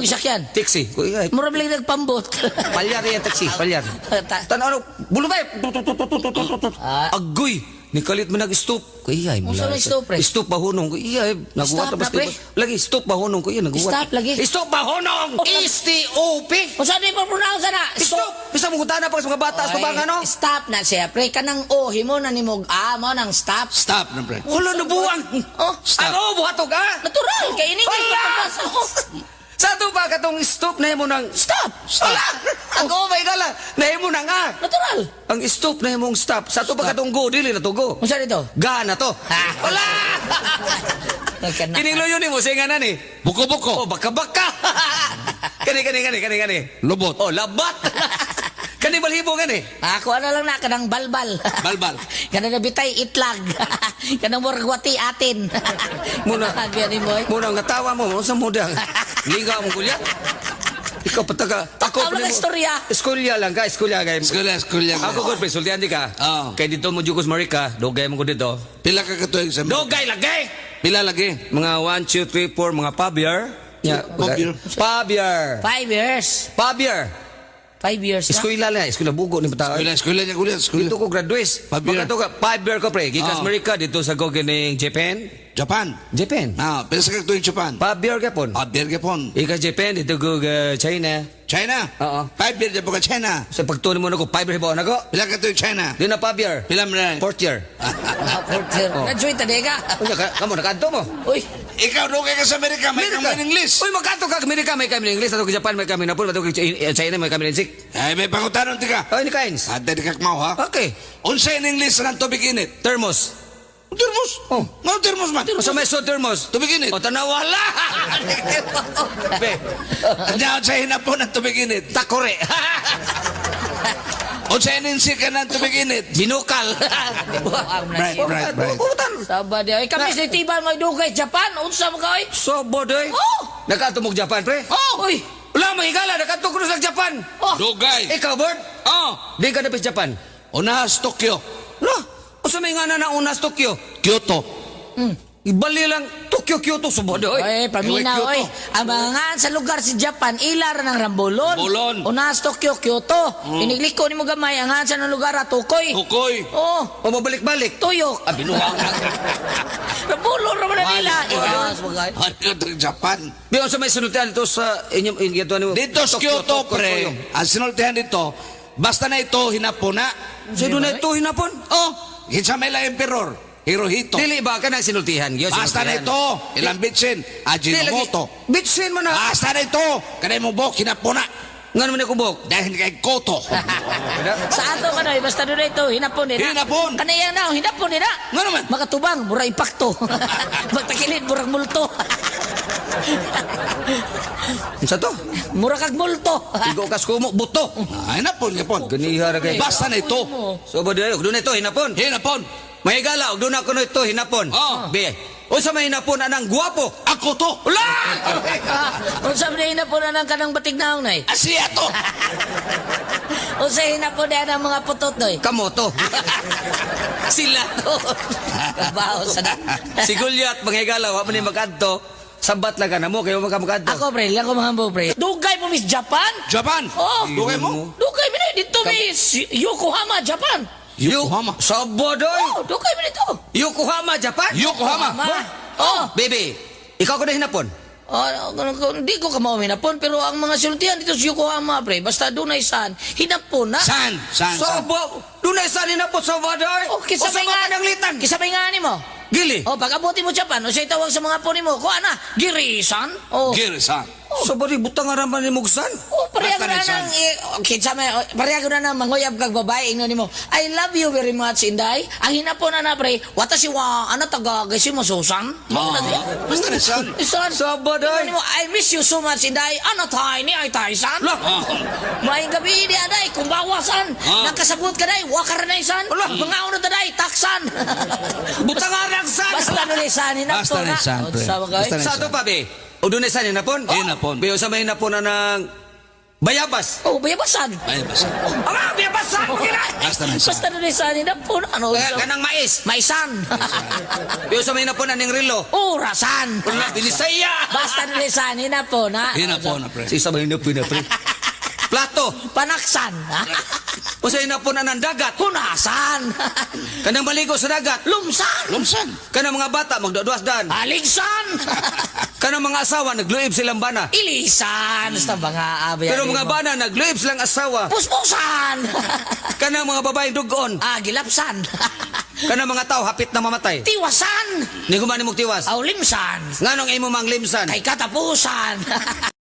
mong isakyan? Taxi. Mura balik nagpambot. Palyar yan taxi, palyar. Ta- Tanaw ano, bulo ba? Ah. Agoy. Ni kalit mo nag-stop. Kuy ay. Unsa may stop, pre? Stop bahunong. Kuy ay. Naguwat Stop na, pre? Lagi stop bahunong kuy naguwat. Stop lagi. Stop bahunong. S-T-O-P. Kung saan di mo pronounce na? Stop. Bisa mo kutana pa sa mga bata Ay, bang ano? Stop na siya, pre. Kanang O, himo na ni Mog A, mo nang stop. Stop na, pre. Wala na buwang. Oh, Stop. Ano buhatog ah? natural. Kaya ini Wala! Sa to ba katong stop na mo nang Stop! Wala! Ang oh my god lang. Na mo na nga. Natural. Ang stop na mong stop. Sa to ba katong go dili na to go. Saan dito? Ga na to. Ah. Wala! Kiniloyo ni mo singa na ni. Buko-buko. Oh, baka baka. kani kani kani kani kani. Lobot. Oh, labat. kani balhibo kani. Ako na lang na, kanang balbal. Balbal. kanang nabitay itlag. kanang muragwati atin. Muna. Gani mo. Muna nga tawa mo sa mudang. Liga mo kuya. Ikaw pataga. Ako pa lang nimo- istorya. Eskolya lang ka, eskolya kay. Eskulya, eskulya. Ako ko presultihan di ka. Oo. Kay dito mo jugos Marika, dogay mo ko dito. Pila ka katuig sa... Dogay lagay. Pila lagi? Mga 1 2 3 4 mga pabier. Yeah, Pabier. Pabier. Five years. Pabier. Five years na. Eskwela la, eskwela bugo ni bata. Eskulya, eskulya niya, kuya, eskulya. Dito ko graduate. Pabier. Magkato ka, pabier ko pre. Gikas Oo. Amerika dito sa gogening Japan. Japan. Japan. Ah, pila sa katuig Japan. Pabier ka pon. Ah, beer Japon. Ikas Japan dito go uh, China. China. Oo. Five beer Japon ka China. Sa pagtuloy mo na ko, pabier ba na ko? Pila ka katuig China. Di na pabier. Pila mo na. Fourth year. Ah, porter. Graduate na di ka. Unya ka, kamo nakadto mo. Uy. Ikaw dugay ka sa Amerika, may Amerika. kang English. Uy, magkato ka Amerika, may kami English, ato ka Japan, may kami Napol, ato ka China, may kami Sik. Ay, may pangutanon ti ka. Ay, ni Kains. Ate di ka kamaw, ha? Okay. Unsa in English ng tubig init? Thermos. Termos. Oh. Nga termos man. O sa may so thermos. Tubig init. O tanawala. Be. Tandaan sa hinapon ng tubig init. Takore. Unsa ininsi ka ng tubig init? Binukal. Right, right, right. Utan. Sabad di. Ay, kami sa tiban may dugay Japan. Unsa mo ka, oy? So, bodoy. Oh! Nakatumog Japan, pre. Oh! Uy! Wala, mahigala. Nakatukro sa Japan. Oh! Dugay. Ikaw, Bert? Oh. Di ka napis Japan. Unahas Tokyo. Wala. O sa may nga na naunas Tokyo. Kyoto. Ibali lang Tokyo, Kyoto, so bodoy. Oy, paminaw, Kyoto. oy. Ang mga sa lugar si Japan, ilar ng Rambolon. Rambolon. Unas Tokyo, Kyoto. Inigliko ni mo gamay, ang sa ng lugar at Tukoy. Tukoy. Oh, O mabalik-balik. tuyok. Ah, binuwang na. Rambolon raman na nila. Iwas, bagay. Ano Japan? Di o sa may sunod dito sa inyong inyong Dito sa Kyoto, pre, ang sinultihan dito, basta na ito, hinapuna. So doon na ito hinapon. Oh, hinsa may la emperor, Hirohito. Dili ba ka na sinultihan? Yo, Basta na ito, ilang bitsin, Ajinomoto. Bitsin mo na. Basta na ito, kanay mo bok, hinapuna. Nga naman ako bok. Dahil kay Koto. Sa ato ka na, basta doon ito, hinapon nila. Hinapon. Kanaya na, hinapon nila. Nga naman. Makatubang, mura impacto. Magtakilid, murag multo. Sa to? mura kag multo. Igo kas kumo buto. Ah, hinapon, hinapon. Ganiha ra kay. Basta na ito. So ba diyo, doon na ito hinapon. Hinapon. May gala, ako na ito hinapon. Oh. Be. O sa may hinapon anang guwapo. Ako to. Wala! Kung sabi na hinapon na ng kanang batig naong na eh. Asiya to. O sa hinapon na ng mga putot na eh. Kamoto. Sila to. Baho sa na. si Gulyat, mga higala, wa man ni magadto. Sabat lang ka na mo, kayo magkamagadto. Ako pre, lang ko mga hambo pre. Dugay po Miss Japan. Japan. Oh. Dugay mo? Dugay mo na dito Miss Yokohama, Japan. Yokohama. Sa bodoy. Oh, dugay mo dito. Yokohama, Japan. Yokohama. Oh. Baby, ikaw ko na hinapon. Oh, hindi ko kamao hinapon pero ang mga sultihan dito sa Yokohama pre, basta doon ay san, hinapon na. San? San? San? bo, doon na isa hinapon sa bodoy. Oh, kisa O sa mga nga ng litan. Kisa may nga ni mo. Gili. Oh, pag abuti mo Japan, o siya tawag sa mga puni mo, kuha na, girisan. Oh. Girisan. So, bari, butang nga raman ni Mugsan. Oh, pareho Basta na na siya. nang, eh, okay, sa may, oh, pareho na nang manguyab kag babae, ingno nimo. I love you very much, Inday. Ang hinapon na na, pre, watashi wa, ano taga, gasi mo, Susan? Ah, basta na san. Isan. Sa bodoy. Ingno nimo, I miss you so much, Inday. Ano tayo ni ay tayo, san? Lah. Maing gabi di aday, kung bawasan. Ah. Nagkasabot ka day, wakar na isan. Ala. Mga uno taday, taksan. Butang san. Basta nun isan, hinapon Basta na isan, pre. Sa bagay. Basta na Sa to pa, be. O doon na isa hinapon? Hinapon. Be, o sa may hinapon na ng Bayabas. Oh, bayabasan. Bayabas. Ama, biyabasan mo kina. Basta na. Basta na rin sa hinapon. Ano? Kaya kanang mais. Maisan. Yung sa may napon ning rilo. Orasan. Wala, binisaya. Basta na rin sa hinapon, ha? Hinapon na, pre. Si isa ba hinapon na, pre? Plato. Panaksan. ha? O sa hinapon na ng dagat. Hunasan. Kanang maligo sa dagat. Lumsan. Lumsan. Kanang mga bata, magdaduas dan. Aligsan. Kanang mga asawa, nagluib silang bana. Ilisan. Basta mga abay. Pero mga bana, nagluib silang asawa. Puspusan. Kanang mga babaeng dugon. ah, gilapsan. Kanang mga tao, hapit na mamatay. Tiwasan. Ni gumani mong tiwas. Aulimsan. Nganong imo mang limsan. Kay katapusan.